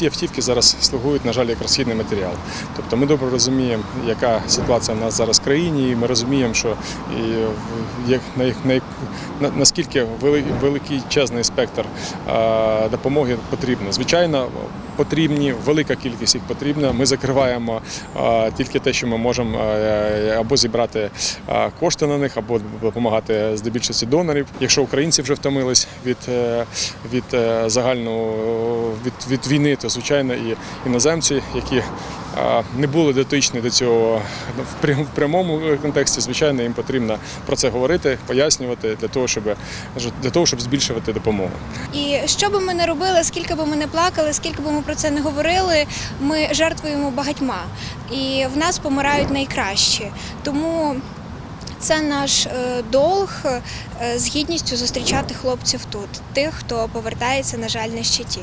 ці автівки зараз слугують, на жаль, як розхідний матеріал. Тобто ми добре розуміємо, яка ситуація в нас зараз в країні, і ми розуміємо, що як, на, наскільки великий, спектр допомоги потрібно. Звичайно, потрібні, велика кількість їх потрібна. Ми закриваємо тільки те, що ми можемо е, або зібрати кошти на них, або допомагати здебільшості донорів. Якщо українці вже втомились від, е, від е, загального від, від війни, то звичайно і іноземці, які не були дотичні до цього в в прямому контексті, звичайно, їм потрібно про це говорити, пояснювати для того, щоб для того, щоб збільшувати допомогу. І що би ми не робили, скільки би ми не плакали, скільки би ми про це не говорили, ми жертвуємо багатьма. І в нас помирають найкращі. Тому це наш е, долг е, з гідністю зустрічати хлопців тут, тих, хто повертається, на жаль, на щиті.